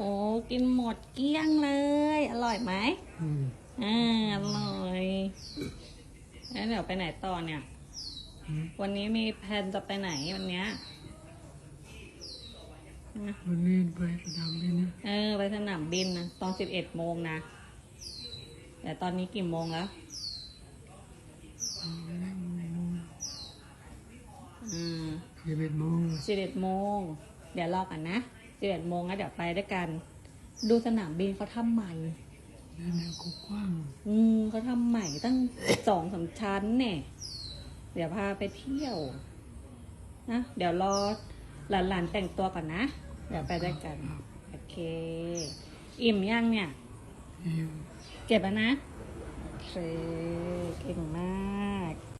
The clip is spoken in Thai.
อ้กินหมดเกลี้ยงเลย อร่อยไหมอืมอ่าอร่อยแล้วเดี๋ยวไปไหนต่อเนี่ยอืมวันนี้มีแผนจะไปไหนวันเนี้ยนะวันนี้ไปสนามบินนะเออ ไปสนามบินนะตอนสิบเอ็ดโมงนะ แต่ตอนนี้กี่โมงแล้วอืมสิบเอ็ดโมงสิบเอ็ดโมง เดี๋ยวรอกันนะ สิบเอ็ดโมงแล้วเดี๋ยวไปด้วยกัน ดูสนามบินเขาทำใหม่นี่แนวกว้างอืมเขาทำใหม่ตั้งสองสามชั้นเนี่ย เดี๋ยวพาไปเที่ยวนะเดี๋ยวรอหลานๆแต่งตัวก่อนนะ เดี๋ยวไปด้วยกัน โอเค อิ่มยังเนี่ยอิ่มเก็บแล้วนะโอเคเก่งมาก